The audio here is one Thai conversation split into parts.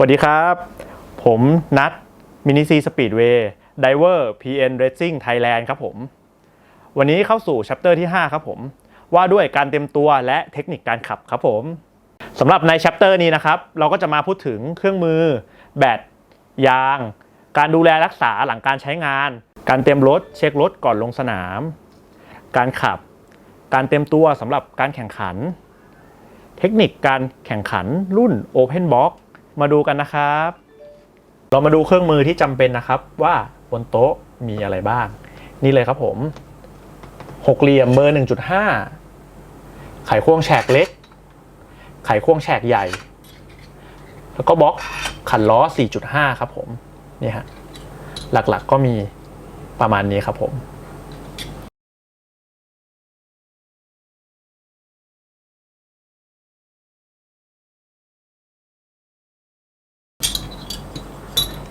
สวัสดีครับ ผมนัทมินิซีสปีดเวย์ไดเวอร์ PN Racing Thailand ครับผม วันนี้เข้าสู่ชัปเตอร์ที่ 5 ครับผม ว่าด้วยการเต็มตัวและเทคนิคการขับครับผมสำหรับในชัปเตอร์นี้นะครับ เราก็จะมาพูดถึงเครื่องมือ แบต ยาง การดูแลรักษาหลังการใช้งาน การเตรียมรถ เช็ครถก่อนลงสนาม การขับ การเตรียมตัวสำหรับการแข่งขัน เทคนิคการแข่งขันรุ่น Open Box มาดูกันนะครับ เรามาดูเครื่องมือที่จำเป็นนะครับ ว่าบนโต๊ะมีอะไรบ้าง นี่เลยครับผมหกเหลี่ยมเบอร์ 1.5 ไขควงแฉกเล็ก ไขควงแฉกใหญ่ แล้วก็บล็อกขันล้อ 4.5 ครับผม นี่ฮะ หลักๆก็มีประมาณนี้ครับผม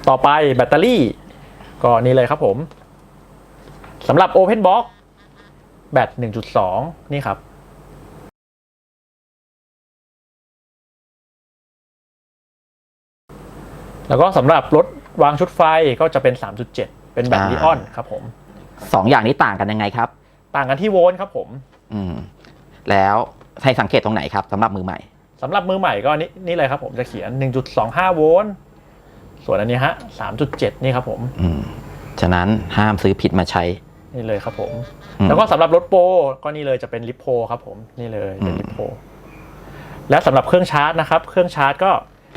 ต่อไปแบตเตอรี่ ก็นี่เลยครับผมสำหรับ Open Box แบต 1.2 นี่ครับแล้วก็สำหรับรถวางชุดไฟก็จะเป็น 3.7 เป็นแบตอ่าลิออนครับผมสองอย่างนี้ต่างกันยังไงครับ ต่างกันที่โวลต์ครับผม อืม แล้วให้สังเกตตรงไหนครับสำหรับมือใหม่สำหรับมือใหม่ก็นี่นี่เลยครับผมจะเขียน 1.25 โวลต์ ส่วนอันนี้ฮะ3.7นี่ครับผม อืมฉะนั้นห้ามซื้อผิดมาใช้ นี่เลยครับผม อืม แล้วก็สำหรับรถโปรก็นี่เลยจะเป็นลิปโพครับผม นี่เลยเป็นอืมลิปโพและสำหรับเครื่องชาร์จนะครับ เครื่องชาร์จก็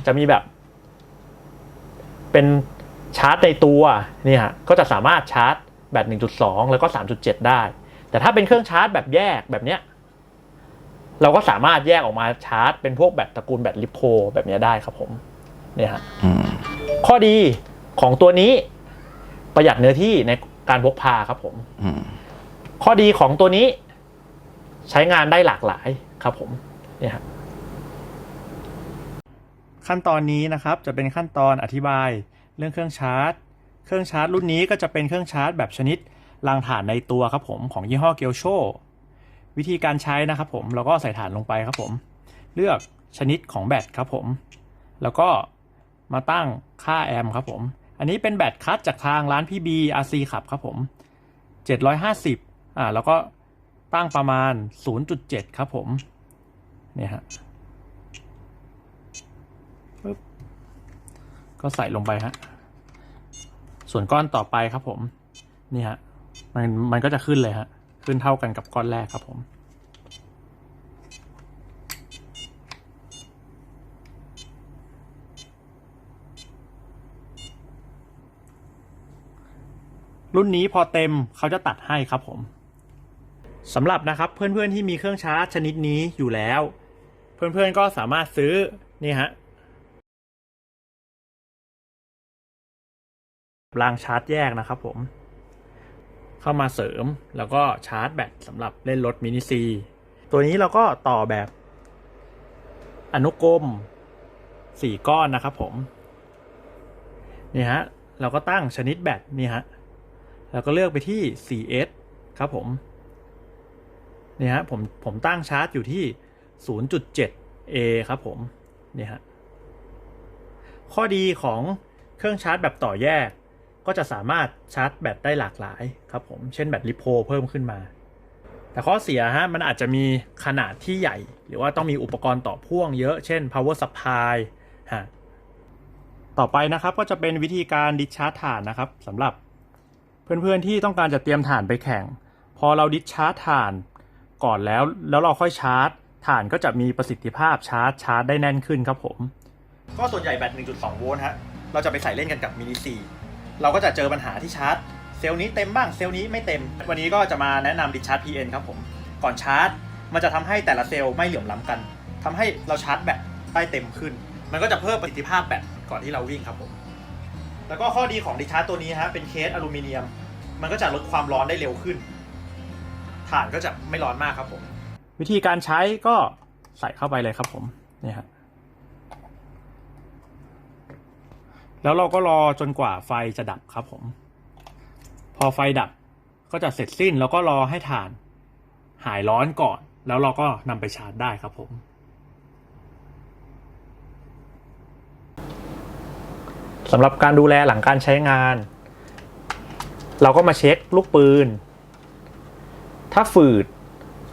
จะมีแบบ เป็นชาร์จในตัวนี่ฮะก็จะสามารถชาร์จแบต1.2 แล้วก็ 3.7 ได้ แต่ถ้าเป็นเครื่องชาร์จแบบแยกแบบเนี้ย เราก็สามารถแยกออกมาชาร์จ เป็นพวกแบตตระกูลแบตลิปโพแบบเนี้ยได้ครับผมเนี่ยฮะ อืม ข้อดีของตัวนี้ประหยัดเนื้อที่ในการพกพาครับผมอืมข้อดีของตัวนี้ใช้งานได้หลากหลายครับผมเนี่ยครับขั้นตอนนี้นะครับจะเป็นขั้นตอนอธิบายเรื่องเครื่องชาร์จ เครื่องชาร์จรุ่นนี้ก็จะเป็นเครื่องชาร์จแบบชนิดรางถ่านในตัวครับผมของยี่ห้อเกลโชวิธีการใช้นะครับผมเราก็ใส่ถ่านลงไปครับผม เลือกชนิดของแบตครับผม แล้วก็ มาตั้งค่าแอมครับผม อันนี้เป็นแบตคัดจากทางร้านพี่บีอาซีขับครับผม750อ่าแล้วก็ตั้งประมาณ 0.7 ครับผมเนี่ยฮะปึ๊บก็ใส่ลงไปฮะ ส่วนก้อนต่อไปครับผม นี่ฮะ มันมันก็จะขึ้นเลยฮะ ขึ้นเท่ากันกับก้อนแรกครับผม รุ่นนี้พอเต็มเขาจะตัดให้ครับผมสำหรับนะครับเพื่อนๆที่มีเครื่องชาร์จชนิดนี้อยู่แล้ว เพื่อนๆก็สามารถซื้อนี่ฮะรางชาร์จแยกนะครับผม เข้ามาเสริมแล้วก็ชาร์จแบตสำหรับเล่นรถมินิซี ตัวนี้เราก็ต่อแบบอนุกรมสี่ก้อนนะครับผม นี่ฮะ เราก็ตั้งชนิดแบตนี่ฮะ แล้วก็เลือกไปที่ 4S ครับผมนี่ฮะผมผมตั้งชาร์จอยู่ที่ 0.7A ครับผมนี่ฮะข้อดีของเครื่องชาร์จแบบต่อแยก ก็จะสามารถชาร์จแบตได้หลากหลายครับผม เช่นแบตลิโพเพิ่มขึ้นมา แต่ข้อเสียฮะมันอาจจะมีขนาดที่ใหญ่ หรือว่าต้องมีอุปกรณ์ต่อพ่วงเยอะ เช่น power supply ฮะต่อไปนะครับก็จะเป็นวิธีการดิชาร์จถ่านนะครับสำหรับ เพื่อนๆที่ต้องการจะเตรียมถ่านไปแข่ง พอเราดิชชาร์จถ่านก่อนแล้ว แล้วเราค่อยชาร์จถ่านก็จะมีประสิทธิภาพชาร์จชาร์จได้แน่นขึ้นครับผม ก็ส่วนใหญ่แบต 1.2 โวลต์ฮะ เราจะไปใส่เล่นกันกับมินิซีเราก็จะเจอปัญหาที่ชาร์จ เซลล์นี้เต็มบ้างเซลล์นี้ไม่เต็ม วันนี้ก็จะมาแนะนำดิชาร์จ PN ครับผม ก่อนชาร์จ มันจะทำให้แต่ละเซลล์ไม่เหลื่อมล้ำกันทำให้เราชาร์จแบตได้เต็มขึ้น มันก็จะเพิ่มประสิทธิภาพแบตก่อนที่เราวิ่งครับผม แล้วก็ข้อดีของดิชาร์จตัวนี้ฮะเป็นเคสอลูมิเนียม มันก็จะลดความร้อนได้เร็วขึ้น ถ่านก็จะไม่ร้อนมากครับผม วิธีการใช้ก็ใส่เข้าไปเลยครับผมนี่ฮะแล้วเราก็รอจนกว่าไฟจะดับครับผม พอไฟดับก็จะเสร็จสิ้นแล้วก็รอให้ถ่านหายร้อนก่อน แล้วเราก็นำไปชาร์จได้ครับผม สำหรับการดูแลหลังการใช้งาน เราก็มาเช็คลูกปืน ถ้าฝืด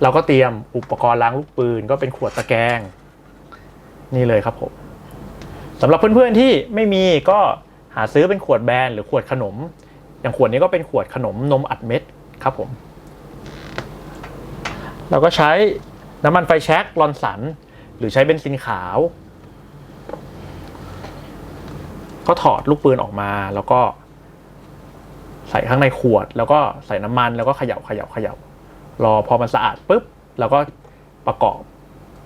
เราก็เตรียมอุปกรณ์ล้างลูกปืน ก็เป็นขวดตะแกรงนี่เลยครับผมสำหรับเพื่อนๆที่ไม่มีก็หาซื้อเป็นขวดแบรนหรือขวดขนม อย่างขวดนี้ก็เป็นขวดขนมนมอัดเม็ดครับผม เราก็ใช้น้ำมันไฟแช็กลอนสัน หรือใช้เบนซินขาว ก็ถอดลูกปืนออกมา แล้วก็ ใส่ข้างในขวด แล้วก็ใส่น้ำมันแล้วก็เขย่าเขย่าเขย่ารอพอมันสะอาดปุ๊บแล้วก็ประกอบ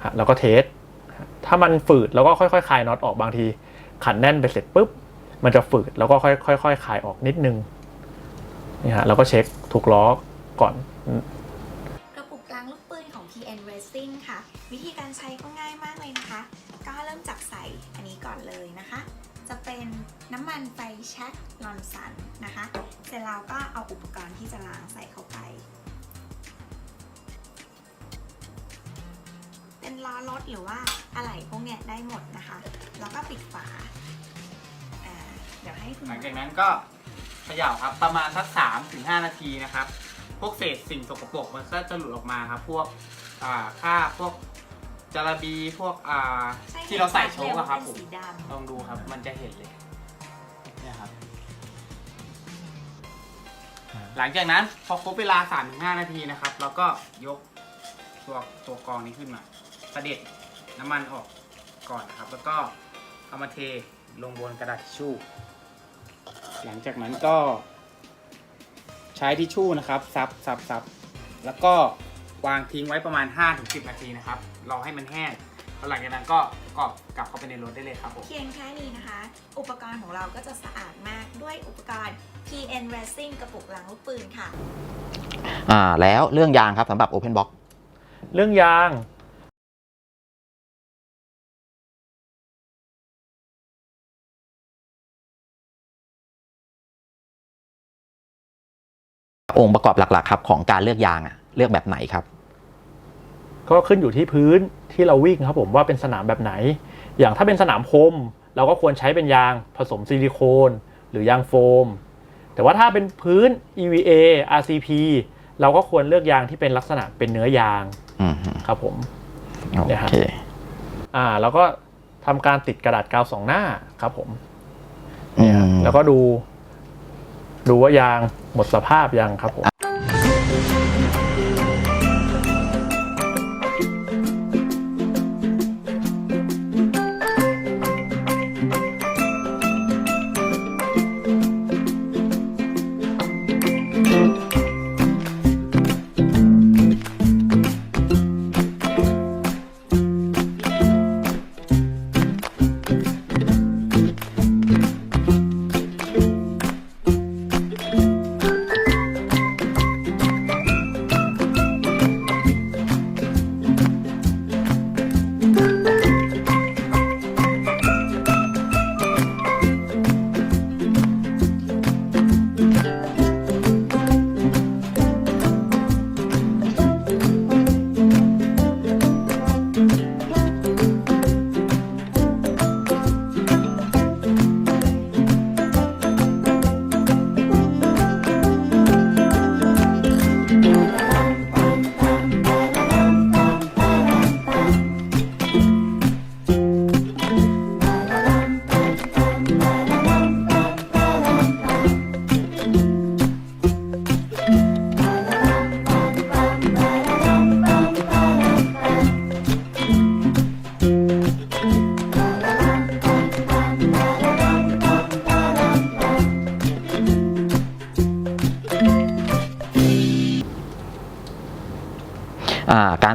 ฮะแล้วก็เทสถ้ามันฝืดแล้วก็ค่อยๆคลายน็อตออกบางที ขันแน่นไปเสร็จปุ๊บมันจะฝืดแล้วก็ค่อยๆค่อยๆคลายออกนิดนึงนี่ฮะแล้วก็เช็คทุกล้อก่อน นน้ำมันไฟแช็กลอนสันนะคะ เสร็จแล้วก็เอาอุปกรณ์ที่จะล้างใส่เข้าไป เป็นล้อรถหรือว่าอะไหล่พวกเนี้ยได้หมดนะคะ แล้วก็ปิดฝาอ่าเดี๋ยวให้คุณหลังจากนั้นก็เขย่าครับประมาณสักสามถึงห้านาทีนะครับ พวกเศษสิ่งสกปรกมันก็จะหลุดออกมาครับ พวกอ่าค่าบพวกจาระบีพวกอ่าใช่ที่เราใส่โชกอะครับเป็นผมสีดำลองดูครับ มันจะเห็นเลยเนี่ย หลังจากนั้นพอครบเวลา3าถึงหนาทีนะครับเราก็ยกตัวตัวกรองนี้ขึ้นมาเด็จน้ำมันออกก่อนนะครับ แล้วก็เอามาเทลงบนกระดาษทิชชู่ หลังจากนั้นก็ใช้ทิชชู่นะครับซับซับซับแล้วก็วางทิ้งไว้ประมาณ 5-10 นาทีนะครับรอให้มันแห้ง แล้วหลังจากนั้นก็กรอบกลับเข้าไปในรถได้เลยครับผม เพียงแค่นี้นะคะ อุปกรณ์ของเราก็จะสะอาดมากด้วยอุปกรณ์ PN Racing กระปุกล้างลูกปืนค่ะ อ่าแล้วเรื่องยางครับสำหรับ Open Box เรื่องยาง องค์ประกอบหลักๆครับของการเลือกยางอะเลือกแบบไหนครับ ก็ขึ้นอยู่ที่พื้นที่เราวิ่งครับผมว่าเป็นสนามแบบไหน อย่างถ้าเป็นสนามพรมเราก็ควรใช้เป็นยางผสมซิลิโคน หรือยางโฟม แต่ว่าถ้าเป็นพื้น EVA RCP เราก็ควรเลือกยางที่เป็นลักษณะเป็นเนื้อยางอืมครับผมโอเนี่ยฮะเคอ่า แล้วก็ทำการติดกระดาษกาวสองหน้าครับผมอืมแล้วก็ดู ดูว่ายางหมดสภาพยังครับผม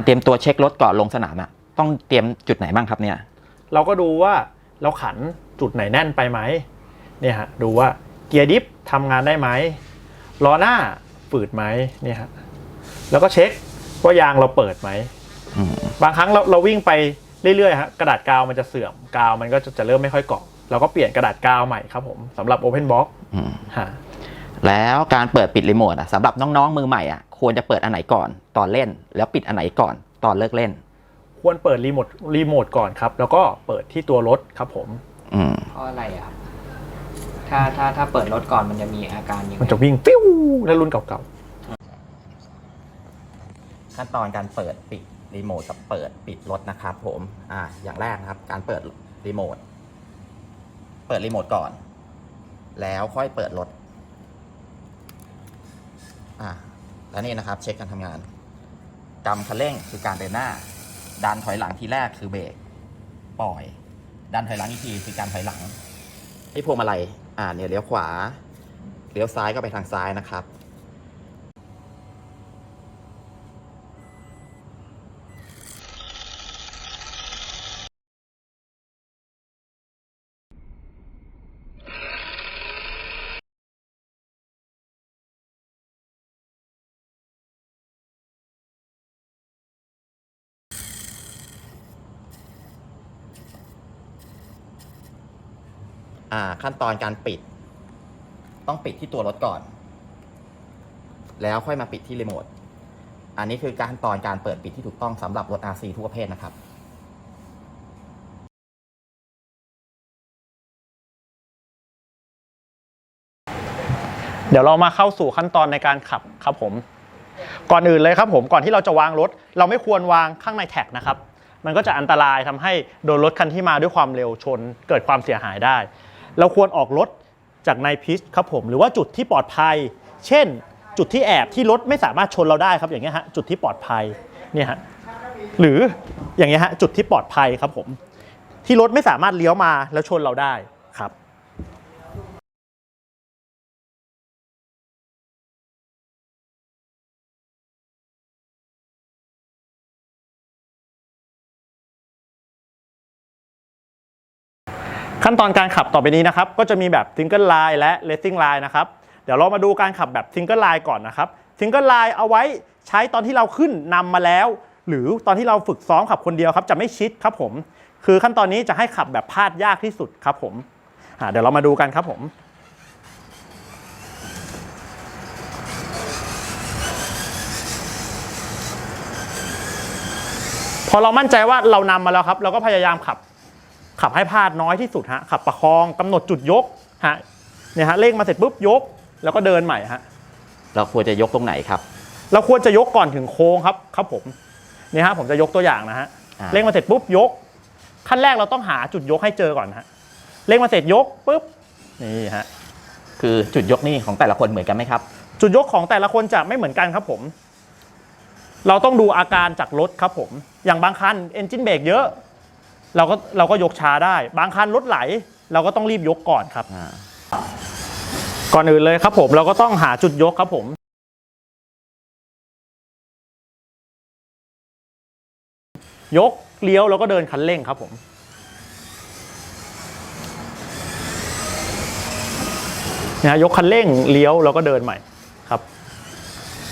เตรียมตัวเช็ครถก่อนลงสนามอะต้องเตรียมจุดไหนบ้างครับเนี่ย เราก็ดูว่าเราขันจุดไหนแน่นไปไหมเนี่ยฮะดูว่าเกียร์ดิฟทำงานได้ไหมล้อหน้าฝืดไหมเนี่ยฮะแล้วก็เช็คว่ายางเราเปิดไหมอืมบางครั้งเราเราวิ่งไปเรื่อยๆฮะกระดาษกาวมันจะเสื่อมกาวมันก็จะจะเริ่มไม่ค่อยเกาะเราก็เปลี่ยนกระดาษกาวใหม่ครับผมสำหรับ Open Box อืมฮะ แล้วการเปิดปิดรีโมทอะสำหรับน้องๆมือใหม่อะควรจะเปิดอันไหนก่อนตอนเล่น แล้วปิดอันไหนก่อนตอนเลิกเล่น ควรเปิดรีโมทรีโมทก่อนครับ แล้วก็เปิดที่ตัวรถครับผมอืมเพราะอะไรอะถ้าถ้าถ้าเปิดรถก่อนมันจะมีอาการยังไงมันจะวิ่งฟิวแล้วรุ่นเก่าขั้นตอนการเปิดปิดรีโมทกับเปิดปิดรถนะครับผมอ่าอย่างแรกนะครับ การเปิดรีโมทเปิดรีโมทก่อน แล้วค่อยเปิดรถ อ่าแล้วนี่นะครับเช็คการทำงานกำคันเร่งคือการเดินหน้า ดันถอยหลังทีแรกคือเบรกปล่อย ดันถอยหลังอีกทีคือการถอยหลังที่พวงมาลัยอ่าเนี่ยเลี้ยวขวาเลี้ยวซ้ายก็ไปทางซ้ายนะครับ ขั้นตอนการปิด ต้องปิดที่ตัวรถก่อน แล้วค่อยมาปิดที่รีโมทอันนี้คือการตอนการเปิดปิดที่ถูกต้องสำหรับรถ RC ทุกประเภทนะครับเดี๋ยวเรามาเข้าสู่ขั้นตอนในการขับครับผม ก่อนอื่นเลยครับผมก่อนที่เราจะวางรถ เราไม่ควรวางข้างในแท็กนะครับ มันก็จะอันตรายทำให้โดนรถคันที่มาด้วยความเร็วชน เกิดความเสียหายได้ เราควรออกรถจากในพิชครับผม หรือว่าจุดที่ปลอดภัย เช่น จุดที่แอบที่รถไม่สามารถชนเราได้ครับอย่างเงี้ยฮะจุดที่ปลอดภัยเนี่ยฮะหรืออย่างเงี้ยฮะจุดที่ปลอดภัยครับผม ที่รถไม่สามารถเลี้ยวมาแล้วชนเราได้ ขั้นตอนการขับต่อไปนี้นะครับ ก็จะมีแบบซิงเกิลไลน์และเลสซิ่งไลน์นะครับ เดี๋ยวเรามาดูการขับแบบซิงเกิลไลน์ก่อนนะครับซิงเกิลไลน์เอาไว้ใช้ตอนที่เราขึ้นนำมาแล้ว หรือตอนที่เราฝึกซ้อมขับคนเดียวครับ จะไม่ชิดครับผม คือขั้นตอนนี้จะให้ขับแบบพลาดยากที่สุดครับผมเดี๋ยวเรามาดูกันครับผมพอเรามั่นใจว่าเรานำมาแล้วครับ เราก็พยายามขับ ขับให้พลาดน้อยที่สุดฮะขับประคองกำหนดจุดยกฮะเนี่ยฮะเร่งมาเสร็จปุ๊บยก แล้วก็เดินใหม่ฮะเราควรจะยกตรงไหนครับ เราควรจะยกก่อนถึงโค้งครับครับผมเนี่ยฮะผมจะยกตัวอย่างนะฮะอ่าเร่งมาเสร็จปุ๊บยก ขั้นแรกเราต้องหาจุดยกให้เจอก่อนฮะเร่งมาเสร็จยกปุ๊บนี่ฮะคือจุดยกนี่ของแต่ละคนเหมือนกันไหมครับ จุดยกของแต่ละคนจะไม่เหมือนกันครับผม เราต้องดูอาการจากรถครับผม อย่างบางคันเอนจินเบรกเยอะ เราก็เราก็ยกช้าได้ บางคันรถไหล เราก็ต้องรีบยกก่อนครับ อ่าก่อนอื่นเลยครับผมเราก็ต้องหาจุดยกครับผม ยกเลี้ยวแล้วก็เดินคันเร่งครับผม นะฮะยกคันเร่งเลี้ยวแล้วก็เดินใหม่ครับ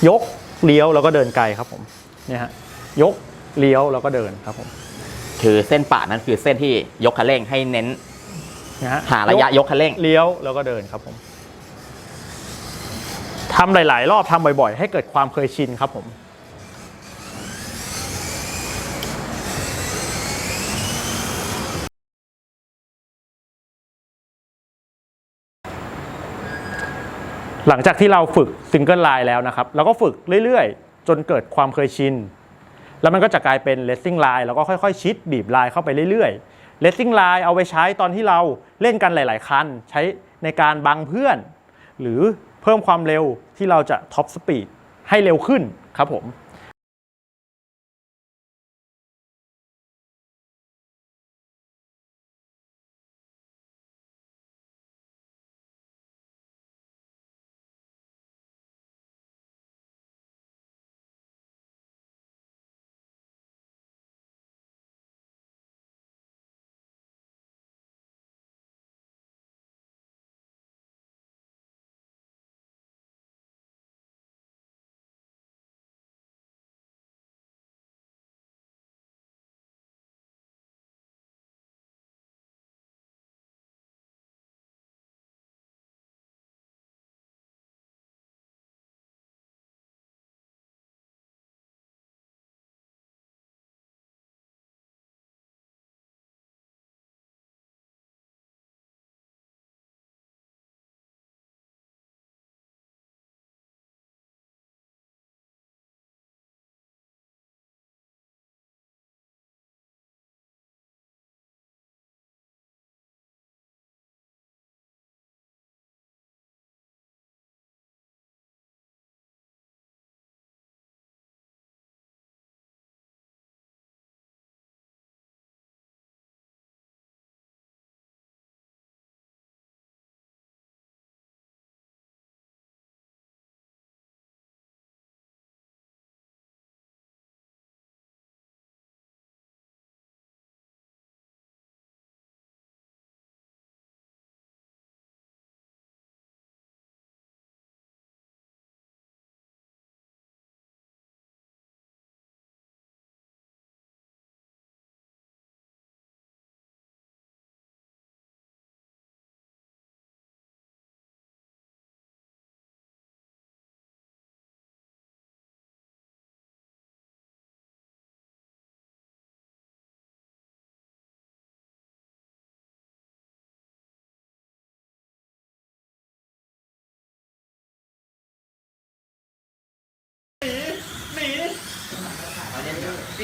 ยกเลี้ยวแล้วก็เดินไกลครับผมเนี่ยฮะยกเลี้ยวแล้วก็เดินครับผม คือเส้นปะนั้นคือเส้นที่ยกคันเร่งให้เน้น นะฮะหาระยะยกคันเร่ง เลี้ยวแล้วก็เดินครับผมทำหลาย ๆ รอบทำบ่อย ๆ ให้เกิดความเคยชินครับผมหลังจากที่เราฝึกซิงเกิลไลน์แล้วนะครับเราก็ฝึกเรื่อย ๆ จนเกิดความเคยชิน แล้วมันก็จะกลายเป็นเลสซิ่งไลน์แล้วก็ค่อยๆ ชิดบีบไลน์เข้าไปเรื่อยๆเลสซิ่งไลน์เอาไปใช้ตอนที่เราเล่นกันหลาย ๆ คัน ใช้ในการบังเพื่อน หรือเพิ่มความเร็วที่เราจะท็อปสปีดให้เร็วขึ้นครับผม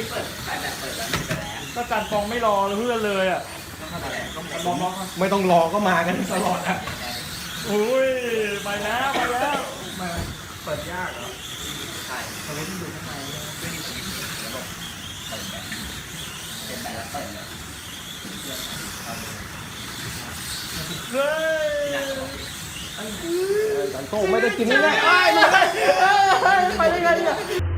ที่เปิดใส่แบบเปิดแล้วไม่ไปแล้วก็การฟองไม่รอเพื่อนเลยอะไม่ต้องรอก็มากันตลอดอะอุ้ยไปแล้วไปแล้วเปิดยากเหรอเฮ้ยโตไม่ได้กินง่ายไอ้ยมาเลยเอ้ยไปได้ไงเนี่ย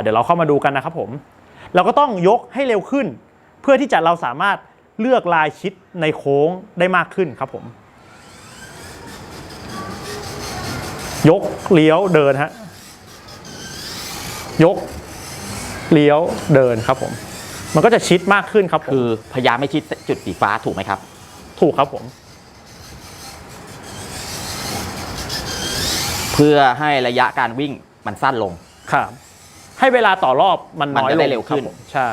เดี๋ยวเราเข้ามาดูกันนะครับผม เราก็ต้องยกให้เร็วขึ้น เพื่อที่จะเราสามารถเลือกลายชิดในโค้งได้มากขึ้นครับผม ยกเลี้ยวเดินฮะยกเลี้ยวเดินครับผม มันก็จะชิดมากขึ้นครับผมคือพยายามไม่ชิดจุดสีฟ้าถูกไหมครับ ถูกครับผม เพื่อให้ระยะการวิ่งมันสั้นลงครับ ให้เวลาต่อรอบมันน้อยมันจะลได้งเร็วขึ้นคบผมใช่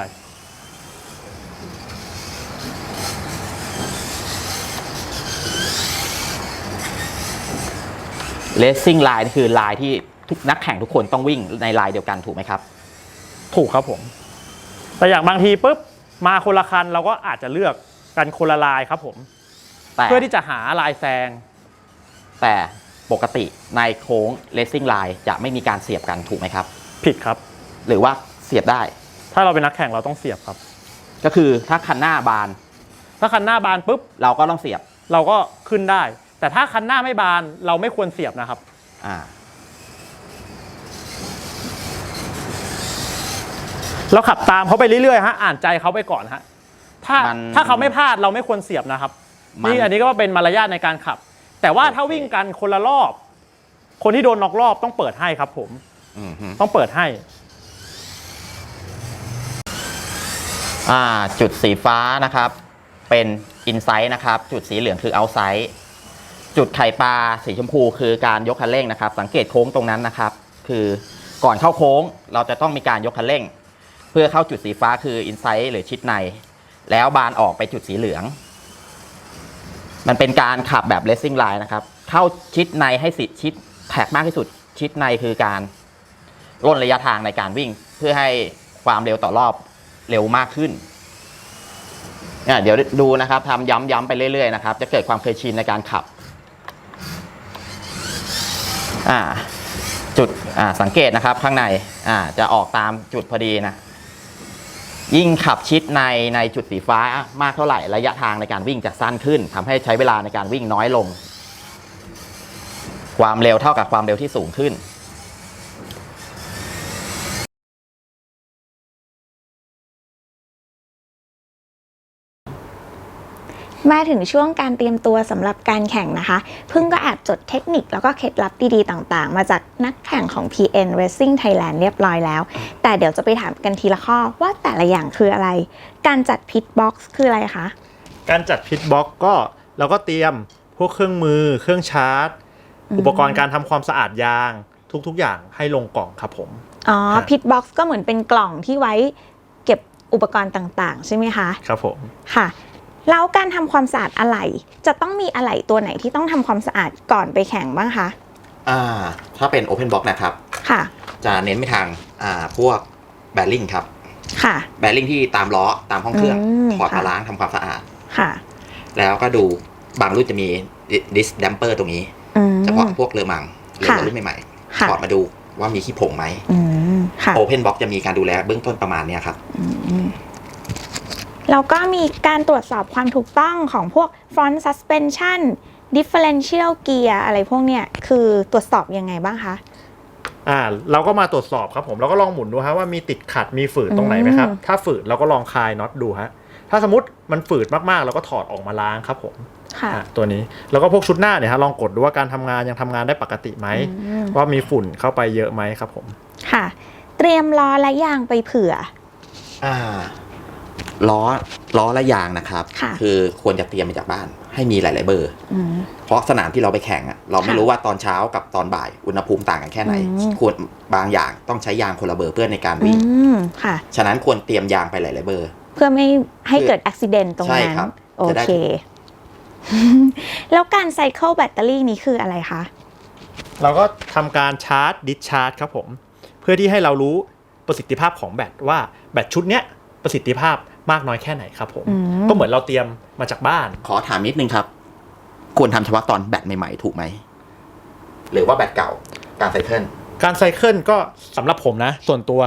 เลสซิ่งไลน์คือลายที่ทุกนักแข่งทุกคนต้องวิ่งในลายเดียวกันถูกไหมครับ ถูกครับผม แต่อย่างบางทีปุ๊บมาคนละคันเราก็อาจจะเลือกกันคนละลายครับผม แต่เพื่อที่จะหาลายแซง แต่ปกติในโค้งเลสซิ่งไลน์จะไม่มีการเสียบกันถูกไหมครับ ผิดครับ หรือว่าเสียบได้ ถ้าเราเป็นนักแข่งเราต้องเสียบครับ ก็คือถ้าคันหน้าบาน ถ้าคันหน้าบานปุ๊บเราก็ต้องเสียบเราก็ขึ้นได้ แต่ถ้าคันหน้าไม่บานเราไม่ควรเสียบนะครับ อ่า เราขับตามเขาไปเรื่อยๆฮะอ่านใจเขาไปก่อนฮะถ้ามันถ้าเขาไม่พลาดเราไม่ควรเสียบนะครับมัน นี่อันนี้ก็เป็นมารยาทในการขับ แต่ว่าถ้าโอเควิ่งกันคนละรอบ คนที่โดนน็อกรอบต้องเปิดให้ครับ ผม อืมฮึต้องเปิดให้ อ่าจุดสีฟ้านะครับ เป็นอินไซ e ์นะครับ จุดสีเหลืองคือเอาไซ e ์จุดไข่ปลาสีชมพูคือการยกคันเร่งนะครับ สังเกตโค้งตรงนั้นนะครับ คือก่อนเข้าโค้งเราจะต้องมีการยกคันเร่ง เพื่อเข้าจุดสีฟ้าคืออินไซ e ์หรือชิดใน แล้วบานออกไปจุดสีเหลือง มันเป็นการขับแบบเลสซิ่งไลน์นะครับเข้าชิดในให้สิชิดแท็กมากที่สุดชิดในคือการล่นระยะทางในการวิ่ง เพื่อให้ความเร็วต่อรอบ เร็วมากขึ้นเนี่ยเดี๋ยวดูนะครับทำย้ำๆไปเรื่อยๆนะครับ จะเกิดความเคยชินในการขับอ่าจุดอ่าสังเกตนะครับข้างในอ่าจะออกตามจุดพอดีนะยิ่งขับชิดในในจุดสีฟ้ามากเท่าไหร่ระยะทางในการวิ่งจะสั้นขึ้นทำให้ใช้เวลาในการวิ่งน้อยลง ความเร็วเท่ากับความเร็วที่สูงขึ้น มาถึงช่วงการเตรียมตัวสำหรับการแข่งนะคะ พึ่งก็แอบจดเทคนิคแล้วก็เคล็ดลับดีๆ ต่างๆ มาจากนักแข่งของ PN Racing Thailand เรียบร้อยแล้ว แต่เดี๋ยวจะไปถามกันทีละข้อว่าแต่ละอย่างคืออะไร การจัดพิทบ็อกซ์คืออะไรคะ การจัดพิทบ็อกก็เราก็เตรียมพวกเครื่องมือ เครื่องชาร์จอืมอุปกรณ์การทำความสะอาดยางทุกๆ อย่างให้ลงกล่องครับผม อ๋อครับพิทบ็อกซ์ก็เหมือนเป็นกล่องที่ไว้เก็บอุปกรณ์ต่างๆ ใช่ไหมคะ ครับผม ค่ะ แล้วการทำความสะอาดอะไหล่จะต้องมีอะไหล่ตัวไหนที่ต้องทำความสะอาดก่อนไปแข่งบ้างคะอ่าถ้าเป็น Open Box นะครับค่ะจะเน้นไปทางอ่าพวกแบริ่งครับค่ะแบริ่งที่ตามล้อตามห้องเครื่องอืมถอดมาค่ะล้างทำความสะอาดค่ะ แล้วก็ดูบางรุ่นจะมีดิสดัมเปอร์ตรงนี้อืมเฉพาะพวกเรือมังเรือค่ะรุ่นใหม่ค่ะๆถอดมาดูว่ามีขี้ผงไหมอืมค่ะโอเพนบ็อกจะมีการดูแลเบื้องต้นประมาณเนี้ยครับ แล้วก็มีการตรวจสอบความถูกต้องของพวก front suspension differential gear อะไรพวกเนี้ยคือตรวจสอบยังไงบ้างคะ อ่าเราก็มาตรวจสอบครับผมเราก็ลองหมุนดูฮะว่ามีติดขัดมีฝืดตรงไหนไหมครับอืมถ้าฝืดเราก็ลองคลายน็อตดูฮะถ้าสมมติมันฝืดมากๆ เราก็ถอดออกมาล้างครับผมค่ะอะตัวนี้แล้วก็พวกชุดหน้าเนี่ยฮะลองกดดูว่าการทำงานยังทำงานได้ปกติไหมอืมว่ามีฝุ่นเข้าไปเยอะไหมครับผม ค่ะ เตรียมล้อและยางไปเผื่อ อ่า ล้อล้อและยางนะครับค่ะอควรจะเตรียมมาจากบ้าน ให้มีหลาย ๆ เบอร์ อืม เพราะสนามที่เราไปแข่งอะเราไม่ค่ะรู้ว่าตอนเช้ากับตอนบ่ายอุณหภูมิต่างกันแค่ไหน อืม ควรบางอย่างต้องใช้ยางคนละเบอร์เพื่อในการอืวิ่ง มค่ะ ฉะนั้นควรเตรียมยางไปหลาย ๆ เบอร์ เพื่อไม่ให้เกิดอุบิเหตุตรงใช่นั้นครับโอจะได้ เค แล้วการไซเคิลแบตเตอรี่นี้คืออะไรคะ เราก็ทำการชาร์จดิสชาร์จครับผม เพื่อที่ให้เรารู้ประสิทธิภาพของแบตว่าแบตชุดเนี้ยประสิทธิภาพ มากน้อยแค่ไหนครับผมอืมก็เหมือนเราเตรียมมาจากบ้าน ขอถามนิดนึงครับ ควรทำเฉพาะตอนแบตใหม่ๆ ถูกไหม หรือว่าแบตเก่าการไซเคิลการไซเคิลก็สำหรับผมนะ ส่วนตัว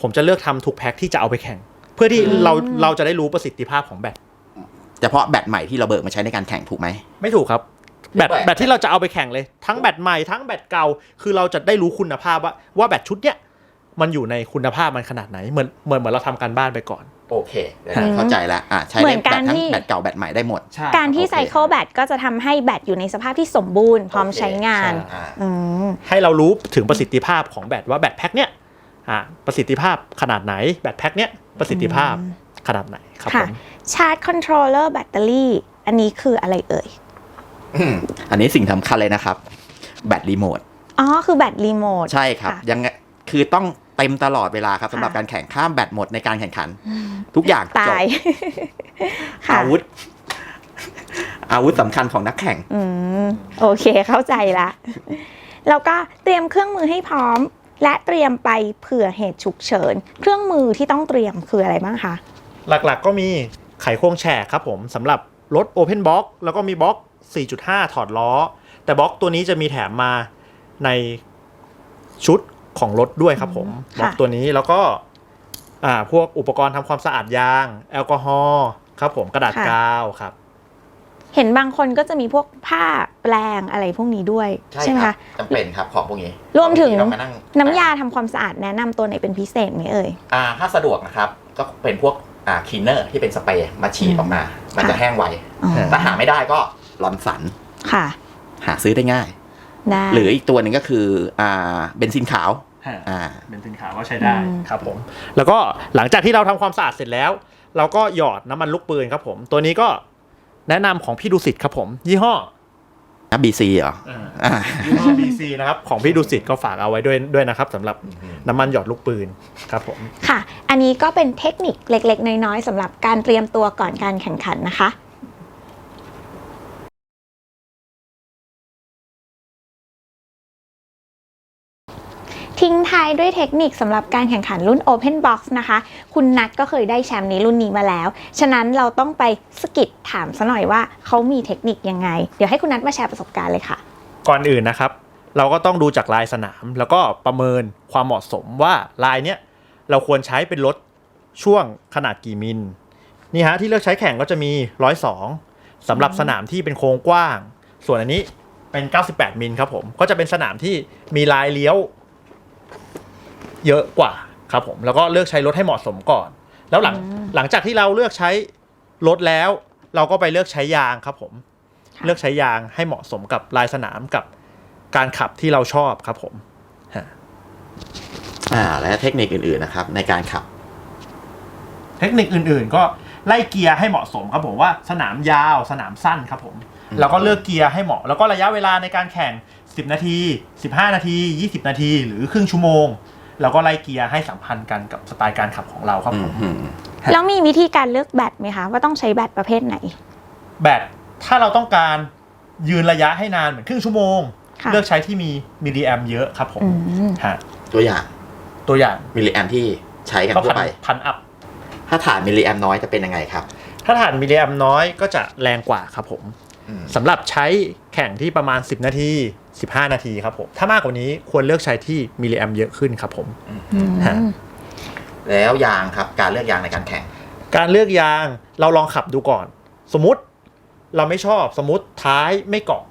ผมจะเลือกทำทุกแพ็คที่จะเอาไปแข่ง เพื่อที่อืมเราเราจะได้รู้ประสิทธิภาพของแบตเฉพาะแบตใหม่ที่เราเบิกมาใช้ในการแข่งถูกไหม ไม่ถูกครับแบตแบตแบตที่เราจะเอาไปแข่งเลย ทั้งแบตใหม่ทั้งแบตเก่า คือเราจะได้รู้คุณภาพว่าว่าแบตชุดเนี้ยมันอยู่ในคุณภาพมันขนาดไหนเหมือนเหมือนเหมือนเราทำการบ้านไปก่อน โอเคเดี๋ยวนี้เข้าใจแล้วอะใช้เหมืได้อนแบกัตนทั้งที่แบตเก่าแบตใหม่ได้หมด การที่โอเคไซเคิลแบตก็จะทำให้แบตอยู่ในสภาพที่สมบูรณ์พร้อมโอเคใช้งานใช่อ่าอืมให้เรารู้ถึงประสิทธิภาพของแบตว่าแบตแพ็คเนี้ยอ่าประสิทธิภาพขนาดไหนแบตแพ็คเนี้ยประสิทธิภาพขนาดไหนครับผค่ะมชาร์จคอนโทรลเลอร์แบตเตอรี่อันนี้คืออะไรเอ่ยอืมอันนี้สิ่งสำคัญเลยนะครับ แบตรีโมทอ๋อคือแบตรีโมทใช่ครับค่ะยังไงคือต้อง เต็มตลอดเวลาครับสำหรับค่ะการแข่งข้ามแบตหมดในการแข่งขัน ทุกอย่างจตาบยค่ะอาวุธ อาวุธสำคัญของนักแข่งอืมโอเคเข้าใจละแล้วก็เตรียมเครื่องมือให้พร้อม และเตรียมไปเผื่อเหตุฉุกเฉิน เครื่องมือที่ต้องเตรียมคืออะไรบ้างคะหลักๆก็มีไขควงแฉกครับผมสำหรับรถ Open Box แล้วก็มีบล็อก 4.5 ถอดล้อ แต่บล็อกตัวนี้จะมีแถมมาในชุด ของรถด้วยครับผมอืมบล็อกค่ะตัวนี้แล้วก็อ่าพวกอุปกรณ์ทำความสะอาดยาง แอลกอฮอล์ครับผมกระดาษกาวครับ เห็นบางคนก็จะมีพวกผ้าแปลงอะไรพวกนี้ด้วยใช่ไหมครัคะจำเป็นครับของพวกนี้รวมถึงบาทีเราานั่งน้ำยาทำความสะอาดแนะนำตัวไหนเป็นพิเศษไหมเอ่ยอ่าถ้าสะดวกนะครับ ก็เป็นพวกอ่าคลีนเนอร์ที่เป็นสเปรย์มาฉีดอืมออกมา มันจะค่ะแห้งไวอ๋อถ้าหาไม่ได้ก็ลอนสันค่ะ หาซื้อได้ง่ายได้หรืออีกตัวหนึ่งก็คืออ่าเบนซินขาว อ่าเป็นสินค้าก็ใช้ได้ครับผม แล้วก็หลังจากที่เราทำความสะอาดเสร็จแล้ว เราก็หยอดน้ำมันลูกปืนครับผม ตัวนี้ก็แนะนำของพี่ดุสิตครับผม ยี่ห้อนะบีซีเหรออ่ายี่ห้อ BC นะครับ ของพี่ดุสิตก็ฝากเอาไว้ด้วยด้วยนะครับสำหรับน้ำมันหยอดลูกปืนครับผม ค่ะ อันนี้ก็เป็นเทคนิคเล็ก ๆ น้อยๆสำหรับการเตรียมตัวก่อนการแข่งขันนะคะ ทิ้งท้ายด้วยเทคนิคสำหรับการแข่งขันรุ่น Open Box นะคะ คุณนัทก็เคยได้แชมป์ในรุ่นนี้มาแล้ว ฉะนั้นเราต้องไปสกิดถามซะหน่อยว่าเขามีเทคนิคยังไง เดี๋ยวให้คุณนัทมาแชร์ประสบการณ์เลยค่ะ ก่อนอื่นนะครับ เราก็ต้องดูจากลายสนาม แล้วก็ประเมินความเหมาะสมว่าลายเนี้ยเราควรใช้เป็นรถช่วงขนาดกี่มิลนี่ฮะที่เลือกใช้แข่งก็จะมี102สำหรับสนามที่เป็นโค้งกว้าง ส่วนอันนี้เป็น 98 มิลครับผม ก็จะเป็นสนามที่มีลายเลี้ยว เยอะกว่าครับผมแล้วก็เลือกใช้รถให้เหมาะสมก่อน แล้วหลังอืมหลังจากที่เราเลือกใช้รถแล้ว เราก็ไปเลือกใช้ยางครับผมค่ะเลือกใช้ยางให้เหมาะสมกับลายสนามกับการขับที่เราชอบครับผมอ่าและเทคนิคอื่นๆนะครับ ในการขับ เทคนิคอื่นๆ ก็ไล่เกียร์ให้เหมาะสมครับผมว่าสนามยาวสนามสั้นครับผมอืมแล้วก็เลือกเกียร์ให้เหมาะ แล้วก็ระยะเวลาในการแข่ง 10 นาที 15 นาที 20 นาที หรือครึ่งชั่วโมง แล้วก็ไล่เกียร์ให้สัมพันธ์กันกับสไตล์การขับของเราครับผมอืมแล้วมีวิธีการเลือกแบตไหมคะ ว่าต้องใช้แบตประเภทไหน แบตถ้าเราต้องการยืนระยะให้นานเหมือนครึ่งชั่วโมง ค่ะ เลือกใช้ที่มีมิลลิแอมเยอะครับผมอืม ฮะตัวอย่างตัวอย่างมิลลิแอมที่ใช้กันก็ทั่วพันไป พันอัพ ถ้าฐานมิลลิแอมน้อยจะเป็นยังไงครับถ้าฐานมิลลิแอมน้อยก็จะแรงกว่าครับผม อืม สำหรับใช้แข่งที่ประมาณ 10 นาที 15 นาทีครับผม ถ้ามากกว่านี้ควรเลือกใช้ที่มิลลิแอมเยอะขึ้นครับผมฮะแล้วยางครับการเลือกยางในการแข่ง การเลือกยางเราลองขับดูก่อน สมมติเราไม่ชอบสมมติท้ายไม่เกาะ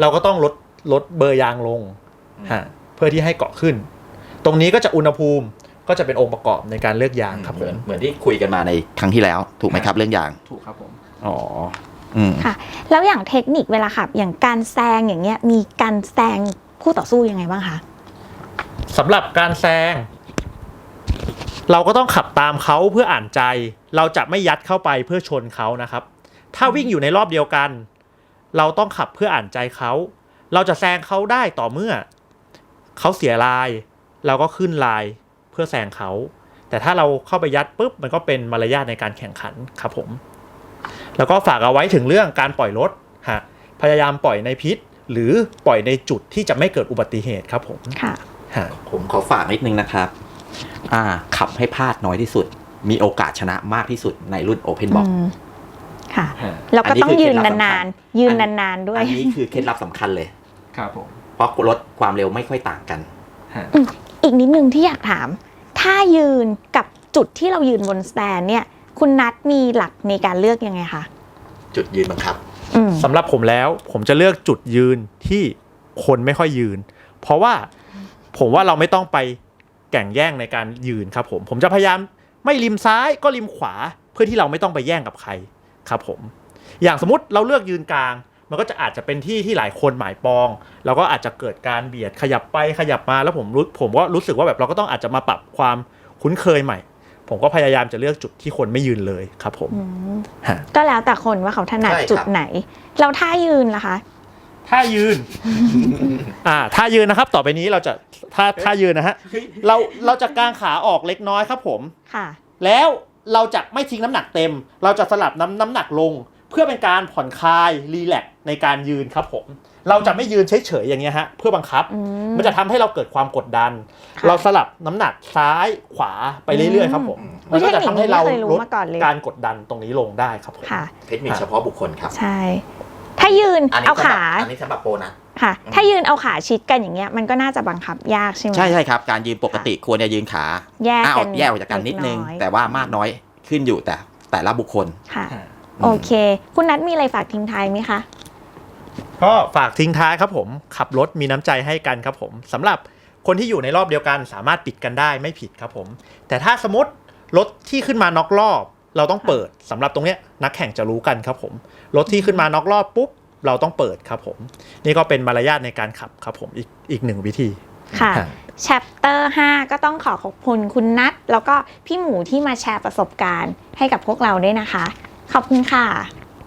เราก็ต้องลดลดเบอร์ยางลงฮะเพื่อที่ให้เกาะขึ้น ตรงนี้ก็จะอุณหภูมิก็จะเป็นองค์ประกอบในการเลือกยางครับเหผมือนมเหมือนที่คุยกันมาในครั้งที่แล้ว ถูกไหมครับเรื่องยางถูกครับผมอ๋ออืม ค่ะ แล้วอย่างเทคนิคเวลาขับ อย่างการแซงอย่างเงี้ยมีการแซงคู่ต่อสู้ยังไงบ้างคะสำหรับการแซง เราก็ต้องขับตามเขาเพื่ออ่านใจ เราจะไม่ยัดเข้าไปเพื่อชนเขานะครับ ถ้าวิ่งอยู่ในรอบเดียวกัน เราต้องขับเพื่ออ่านใจเขาเราจะแซงเขาได้ต่อเมื่อเขาเสียลาย เราก็ขึ้นลายเพื่อแซงเขา แต่ถ้าเราเข้าไปยัดปุ๊บมันก็เป็นมารยาทในการแข่งขันครับผม แล้วก็ฝากเอาไว้ถึงเรื่องการปล่อยรถฮะพยายามปล่อยในพิษ หรือปล่อยในจุดที่จะไม่เกิดอุบัติเหตุครับผมค่ะฮะผมขอฝากนิดนึงนะครับอ่าขับให้พลาดน้อยที่สุด มีโอกาสชนะมากที่สุดในรุ่น Open Box อืมค่ะฮะแล้วก็อันนี้ต้องคือยืนเคล็ดลับสำคัญนานๆยืนนานๆด้วย อันนี้คือเคล็ดลับสำคัญเลย ครับผมเพราะรถความเร็วไม่ค่อยต่างกันฮะอีกนิดนึงที่อยากถาม ถ้ายืนกับจุดที่เรายืนบนสแตนเนี่ย คุณนัดมีหลักในการเลือกยังไงคะจุดยืนบังคับ อืมสำหรับผมแล้วผมจะเลือกจุดยืนที่คนไม่ค่อยยืน เพราะว่าผมว่าเราไม่ต้องไปแก่งแย่งในการยืนครับ ผมผมจะพยายามไม่ริมซ้ายก็ริมขวาเพื่อที่เราไม่ต้องไปแย่งกับใครครับผม อย่างสมมติเราเลือกยืนกลาง มันก็จะอาจจะเป็นที่ที่หลายคนหมายปองแล้วก็อาจจะเกิดการเบียดขยับไปขยับมาแล้วผมรู้ผมก็รู้สึกว่าแบบเราก็ต้องอาจจะมาปรับความคุ้นเคยใหม่ ผมก็พยายามจะเลือกจุดที่คนไม่ยืนเลยครับผมอืมฮะก็แล้วแต่คนว่าเขาถนัดใช่ครับ จุดไหน เราท่ายืนล่ะคะถ้ายืน อ่าถ้ายืนนะครับ ต่อไปนี้เราจะถ้าถ้ายืนนะฮะเราเราจะกางขาออกเล็กน้อยครับผม ค่ะ แล้วเราจะไม่ทิ้งน้ำหนักเต็ม เราจะสลับน้ำน้ำหนักลง เพื่อเป็นการผ่อนคลายรีแลกซ์ในการยืนครับผม เราจะไม่ยืนเฉยๆอย่างเงี้ยฮะเพื่อบังคับอืมมันจะทำให้เราเกิดความกดดันค่ะเราสลับน้ำหนักซ้ายขวาไปเรื่อยๆครับผมอุ๊มัยนก็จะทำให้เราเทคนิคนี้ไม่เคยรู้ลดมาก่อนเลยการกดดันตรงนี้ลงได้ครับผมค่ะเทคนิคเฉพาะบุคคลครับใช่ ถ้ายืนอันนี้เอาสำหรับขาอันนี้สำหรับโปรนะค่ะ ถ้ายืนเอาขาชิดกันอย่างเงี้ยมันก็น่าจะบังคับยากใช่ไหมใช่ใช่ครับ การยืนปกติควรจะยืนขาแยกอ้าวกันแยกออกจากกันนิดนึงเล็กน้อยแต่ว่ามากน้อยขึ้นอยู่แต่แต่ละบุคคลค่ะฮะโอเค คุณนัทมีอะไรฝากทิ้งท้ายไหมคะ ก็ฝากทิ้งท้ายครับผมขับรถมีน้ำใจให้กันครับผมสำหรับคนที่อยู่ในรอบเดียวกันสามารถปิดกันได้ไม่ผิดครับผม แต่ถ้าสมมติรถที่ขึ้นมาน็อกรอบ เราต้องเปิดสำหรับตรงเนี้ยนักแข่งจะรู้กันครับผมรถที่ขึ้นมาน็อกรอบปุ๊บเราต้องเปิดครับผม นี่ก็เป็นมารยาทในการขับครับผมอีกอีกหนึ่งวิธี ค่ะฮะ chapter 5 ก็ต้องขอขอบคุณคุณนัทแล้วก็พี่หมูที่มาแชร์ประสบการณ์ให้กับพวกเราด้วยนะคะ ขอบคุณค่ะ